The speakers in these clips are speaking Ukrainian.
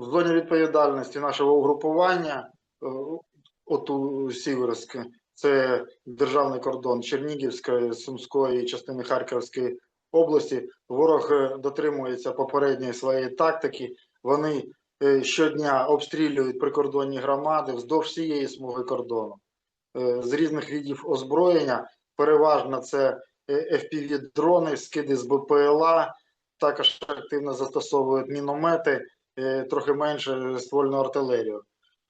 в зоні відповідальності нашого угрупування, е, от у Сіверськ, це державний кордон Чернігівської, Сумської частини Харківської області. Ворог е, дотримується попередньої своєї тактики. Вони е, щодня обстрілюють прикордонні громади вздовж всієї смуги кордону. З різних видів озброєння переважно це FPV-дрони, скиди з БПЛА, також активно застосовують міномети, е, трохи менше ствольну артилерію.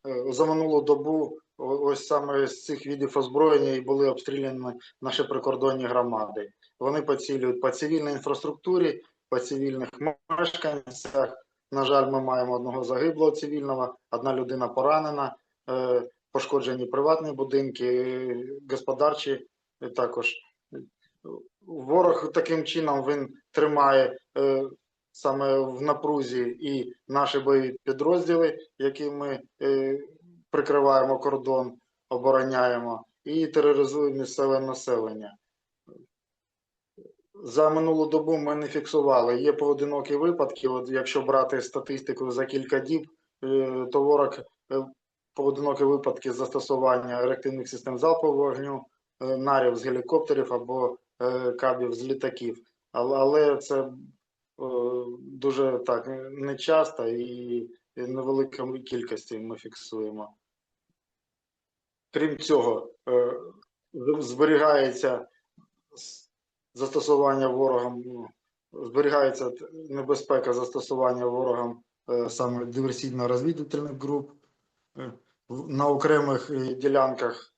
Е, За минулу добу ось саме з цих видів озброєння і були обстріляні наші прикордонні громади. Вони поцілюють по цивільній інфраструктурі, по цивільних мешканцях. На жаль, ми маємо одного загиблого цивільного, одна людина поранена, е, пошкоджені приватні будинки, господарчі також. Ворог таким чином він тримає саме в напрузі і наші бойові підрозділи, які ми е, прикриваємо кордон, обороняємо, і тероризує місцеве населення. За минулу добу ми не фіксували. Є поодинокі випадки. От якщо брати статистику за кілька діб, е, то ворог е, поодинокі випадки застосування реактивних систем залпового вогню, нарів з гелікоптерів або кабів з літаків. Але, це дуже так нечасто і невеликої кількості ми фіксуємо. Крім цього, е, зберігається застосування ворогом, ну, зберігається небезпека застосування ворогом е, саме диверсійно-розвідувальних груп Е, на окремих е, ділянках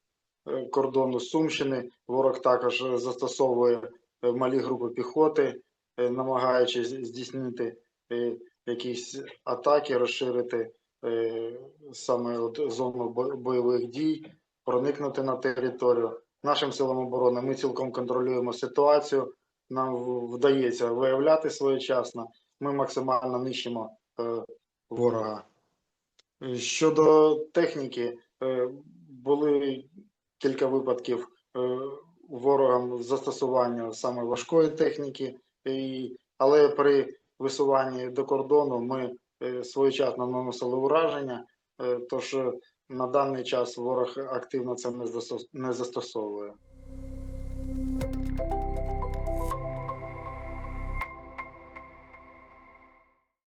е, кордону Сумщини. Ворог також е, застосовує е, малі групи піхоти, е, намагаючись здійснити е, якісь атаки, розширити е, саме от зону бойових дій, проникнути на територію. Нашим силам оборони ми цілком контролюємо ситуацію. Нам вдається виявляти своєчасно. Ми максимально нищимо е, ворога. Е, Щодо техніки, е, були кілька випадків е, ворогам застосування саме важкої техніки, і, але при висуванні до кордону ми е, своєчасно наносили ураження, е, тож на даний час ворог активно це не застосовує.